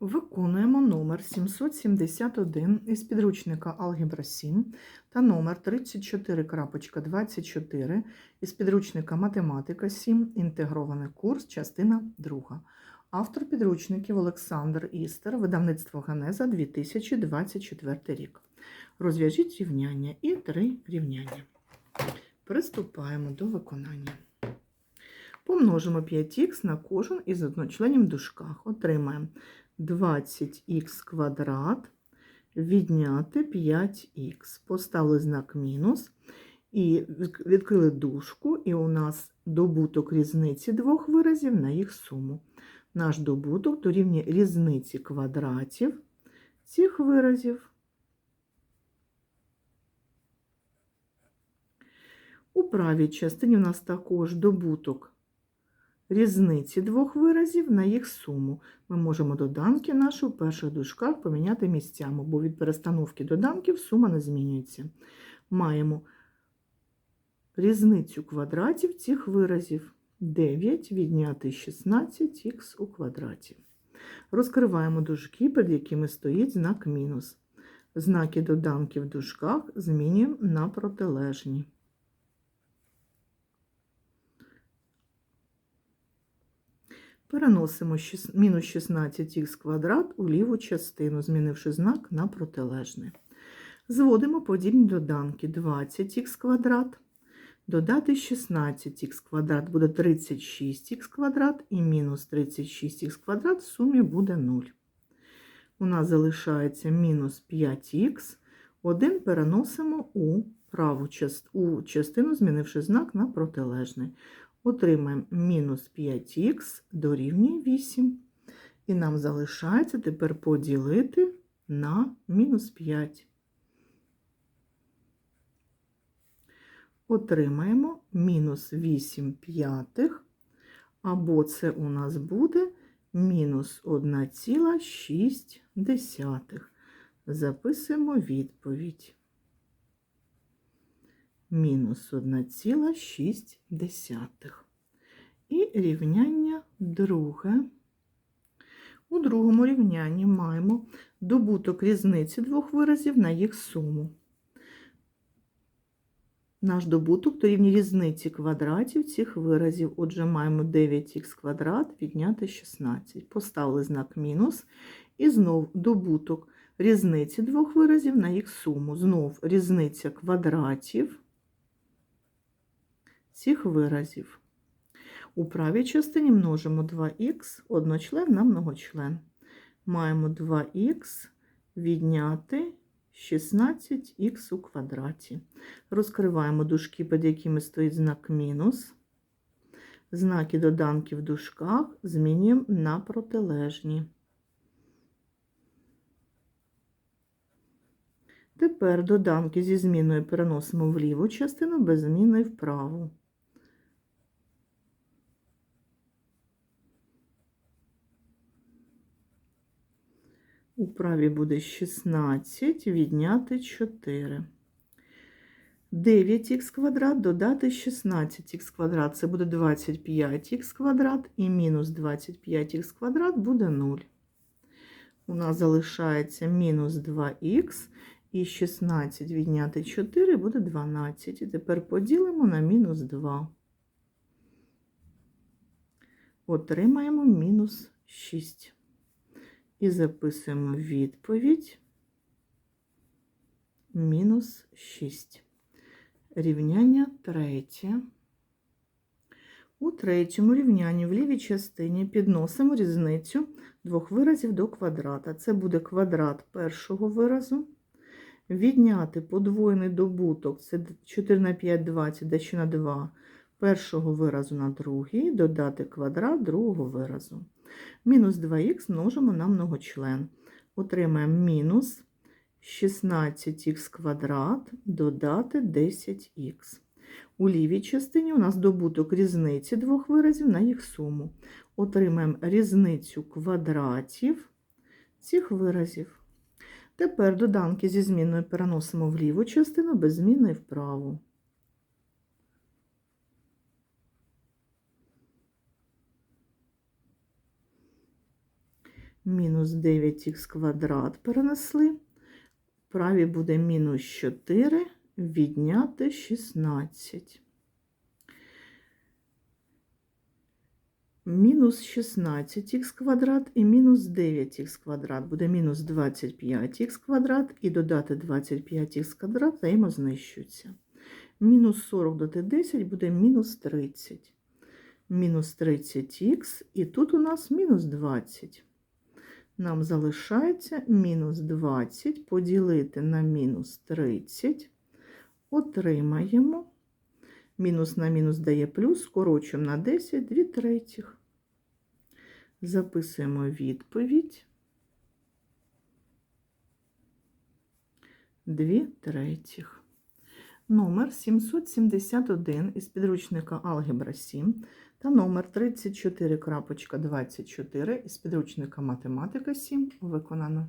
Виконуємо номер 771 із підручника Алгебра 7 та номер 34.24 із підручника Математика 7, інтегрований курс, частина 2. Автор підручників Олександр Істер, видавництво Генеза 2024 рік. Розв'яжіть рівняння і три рівняння. Приступаємо до виконання. Помножимо 5х на кожен із одночленів в дужках. Отримаємо 20х квадрат відняти 5х. Поставили знак мінус і відкрили дужку, і у нас добуток різниці двох виразів на їх суму. Наш добуток дорівнює різниці квадратів цих виразів. У правій частині у нас також добуток різниці двох виразів на їх суму. Ми можемо доданки наші в перших дужках поміняти місцями, бо від перестановки доданків сума не змінюється. Маємо різницю квадратів цих виразів 9 відняти 16х у квадраті. Розкриваємо дужки, перед якими стоїть знак мінус. Знаки доданків в дужках змінюємо на протилежні. Переносимо мінус 16х квадрат у ліву частину, змінивши знак на протилежний. Зводимо подібні доданки 20х квадрат, додати 16х квадрат буде 36х квадрат і мінус 36х квадрат в сумі буде 0. У нас залишається мінус 5х, 1 переносимо у праву частину, змінивши знак на протилежний. Отримаємо мінус 5х дорівнює 8. І нам залишається тепер поділити на мінус 5. Отримаємо мінус 8 п'ятих, або це у нас буде мінус 1,6. Записуємо відповідь мінус 1,6. І рівняння друге. У другому рівнянні маємо добуток різниці двох виразів на їх суму. Наш добуток дорівнює різниці квадратів цих виразів. Отже, маємо 9х квадрат відняти 16. Поставили знак мінус. І знов добуток різниці двох виразів на їх суму. Знов різниця квадратів цих виразів. У правій частині множимо 2х, одночлен на многочлен. Маємо 2х відняти 16х у квадраті. Розкриваємо дужки, під якими стоїть знак мінус. Знаки доданки в дужках змінюємо на протилежні. Тепер доданки зі зміною переносимо в ліву частину, без зміни в праву. У праві буде 16 відняти 4. 9х квадрат додати 16х квадрат. Це буде 25х квадрат і мінус 25х квадрат буде 0. У нас залишається мінус 2х і 16 відняти 4 буде 12. І тепер поділимо на мінус 2. Отримаємо мінус 6. І записуємо відповідь мінус 6. Рівняння третє. У третьому рівнянні в лівій частині підносимо різницю двох виразів до квадрата. Це буде квадрат першого виразу. Відняти подвоєний добуток, це 4 на 5, 20, дещо на 2 першого виразу на другий, додати квадрат другого виразу. Мінус 2х множимо на многочлен. Отримаємо мінус 16х квадрат додати 10х. У лівій частині у нас добуток різниці двох виразів на їх суму. Отримаємо різницю квадратів цих виразів. Тепер доданки зі зміною переносимо в ліву частину без зміни в праву. Мінус 9х квадрат перенесли. В правій буде мінус 4 відняти 16. Мінус 16х квадрат і мінус 9х квадрат буде мінус 25х квадрат і додати 25х квадрат взаємознищуються. Мінус 40 додати 10 буде мінус 30. Мінус 30х і тут у нас мінус 20. Нам залишається мінус 20 поділити на мінус 30. Отримаємо. Мінус на мінус дає плюс, скорочуємо на 10, 2 третіх. Записуємо відповідь. 2 третіх. Номер 771 із підручника Алгебра 7 та номер 34.24 із підручника Математика 7 виконано.